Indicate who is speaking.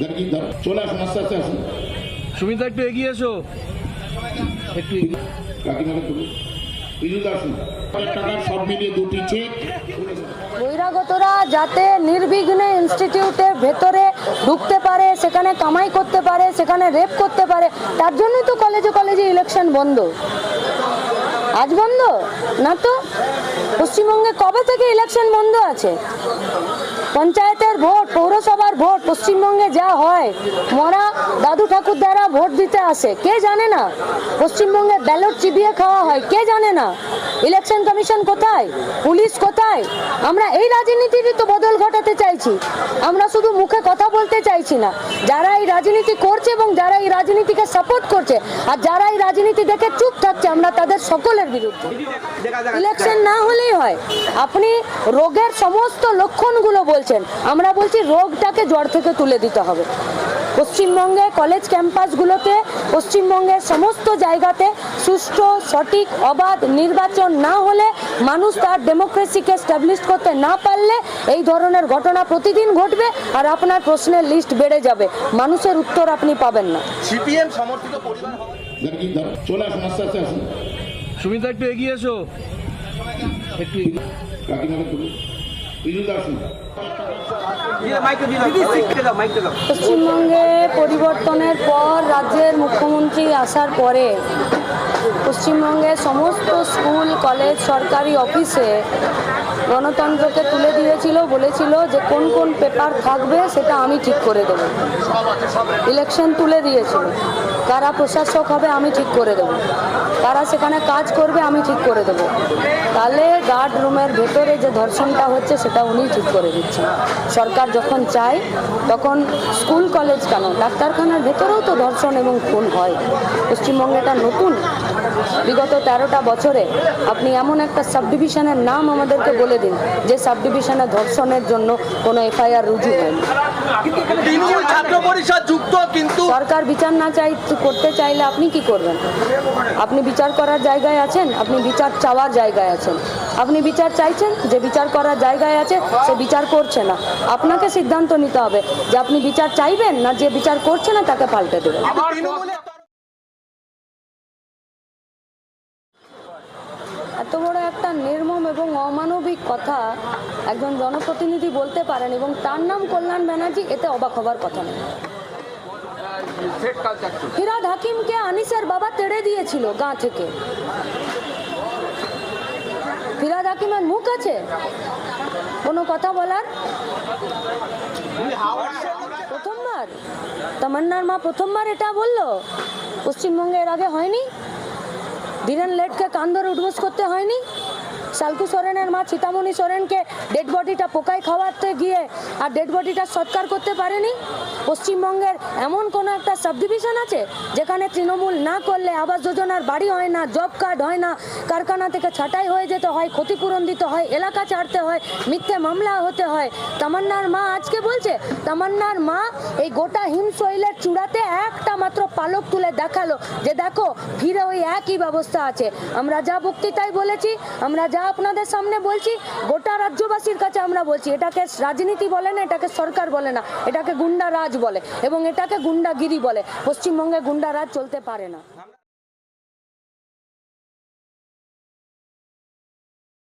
Speaker 1: ধর চলে আসুন আস্তে আস্তে আসুন।
Speaker 2: সুমিতা একটু এগিয়ে এসো। একটু
Speaker 1: কাকিমাকে তুলুন। বিজুদা আসুন। টাকার সব মিলিয়ে দুটি চেক
Speaker 3: বহিরাগতরা যাতে নির্বিঘ্নে ইনস্টিটিউটের ভেতরে ঢুকতে পারে সেখানে কামাই করতে পারে সেখানে রেপ করতে পারে তার জন্যই তো কলেজে কলেজে ইলেকশন বন্ধ। আজ বন্ধ? না তো? পশ্চিমবঙ্গে কবে থেকে ইলেকশন বন্ধ আছে? পঞ্চায়েতের ভোট পৌরসভার ভোট পশ্চিমবঙ্গে যা হয় মরা দাদু ঠাকুর দ্বারা ভোট দিতে আসে। কে জানে না? পশ্চিমবঙ্গে ব্যালট চিবিয়ে খাওয়া হয় কে জানে না? ইলেকশন কমিশন কোথায়? পুলিশ কোথায়? আমরা এই রাজনীতিরই তো বদল ঘটাতে চাইছি। আমরা শুধু মুখে কথা বলতে চাইছি না। যারা এই রাজনীতি করছে এবং যারা এই রাজনীতিকে সাপোর্ট করছে আর যারা এই রাজনীতি দেখে চুপ থাকছে আমরা তাদের সকলের বিরুদ্ধে। ইলেকশন না হলেই হয়। আপনি রোগের সমস্ত লক্ষণগুলো বলছেন। আমরা বলছি রোগটাকে জ্বর থেকে তুলে দিতে হবে। পশ্চিমবঙ্গে কলেজ ক্যাম্পাসগুলোতে পশ্চিমবঙ্গের সমস্ত জায়গাতে সুষ্ঠু সঠিক অবাধ নির্বাচন না হলে মানুষ তার ডেমোক্রেসিকে স্টাবলিশ করতে না পারলে এই ধরনের ঘটনা প্রতিদিন ঘটবে আর আপনার প্রশ্নের লিস্ট বেড়ে যাবে। মানুষের উত্তর আপনি পাবেন না।
Speaker 4: সিপিএম সমর্থিত পরিবার
Speaker 1: চলে আসুন আস্তে আস্তে আসুন।
Speaker 2: সুমিতা একটু এগিয়ে এসো। একটু
Speaker 3: পশ্চিমবঙ্গে পরিবর্তনের পর রাজ্যের মুখ্যমন্ত্রী আসার পরে পশ্চিমবঙ্গের সমস্ত স্কুল, কলেজ, সরকারি অফিসে গণতন্ত্রকে তুলে দিয়েছিল, বলেছিল যে কোন কোন পেপার থাকবে সেটা আমি ঠিক করে দেবো। ইলেকশন তুলে দিয়েছিল। কারা প্রশাসক হবে আমি ঠিক করে দেবো। কারা সেখানে কাজ করবে আমি ঠিক করে দেবো। তাহলে গার্ড রুমের ভেতরে যে ধর্ষণটা হচ্ছে সেটা উনি ঠিক করে দিচ্ছেন। সরকার যখন চায় তখন স্কুল কলেজ কেন? ডাক্তারখানার ভেতরেও তো ধর্ষণ এবং খুন হয়। পশ্চিমবঙ্গেটা নতুন। বিগত তেরোটা বছরে আপনি এমন একটা সাব ডিভিশনের নাম আমাদেরকে বলে দিন যে সাব ডিভিশনে ধর্ষণের জন্য কোনো এফআইআর রুজু হয়নি। সরকার বিচার না চাই করতে চাইলে আপনি কি করবেন? আপনি বিচার করার জায়গায় আছেন আপনি বিচার চাওয়ার জায়গায় আছেন। আপনি বিচার চাইছেন যে বিচার করার জায়গায় আছে সে বিচার করছে না। আপনাকে সিদ্ধান্ত নিতে হবে যে আপনি বিচার চাইবেন না যে বিচার করছে না তাকে পাল্টে দেবেন। এত বড় একটা নির্মম এবং অমানবিক কথা একজন জনপ্রতিনিধি বলতে পারেন এবং তার নাম কল্যাণ ব্যানার্জি এতে অবাক হবার কথা নেই ফিরাদ হাকিমকে আনিসের বাবা তেড়ে দিয়েছিল গা থেকে। ফিরাদ হাকিমের মুখ আছে? কোনো কথা বলার? প্রথমবার? তামান্নার মা প্রথমবার এটা বলল? পশ্চিমবঙ্গে এর আগে হয়নি? ধীরেন লেটকে কান ধরে উঠবোস করতে হয়নি? সালকু সোরেনের মা চিতামণি সোরেনকে ডেড বডিটা পোকায় খাওয়াতে গিয়ে আর ডেড বডিটা সৎকার করতে পারেনি? পশ্চিমবঙ্গের এমন কোনো একটা সাবডিভিশন আছে যেখানে তৃণমূল না করলে আবাস যোজনার বাড়ি হয় না জব কার্ড হয় না, কারখানা থেকে ছাঁটাই হয়ে যেতে হয়, ক্ষতিপূরণ দিতে হয়, এলাকা ছাড়তে হয়, মিথ্যে মামলা হতে হয়। তামান্নার মা আজকে বলছে, তামান্নার মা এই গোটা হিমশৈলের চূড়াতে একটা মাত্র পালক তুলে দেখাল যে দেখো ফিরে ওই একই ব্যবস্থা আছে। আমরা যা বক্তৃতায় বলেছি, আমরা যা আপনাদের সামনে বলছি, গোটা রাজ্যবাসীর কাছে আমরা বলছি, এটাকে রাজনীতি বলে না, এটাকে সরকার বলে না, এটাকে গুন্ডা রাজ বলে এবং এটাকে গুন্ডাগিরি বলে। পশ্চিমবঙ্গে গুন্ডা রাজ চলতে পারে না।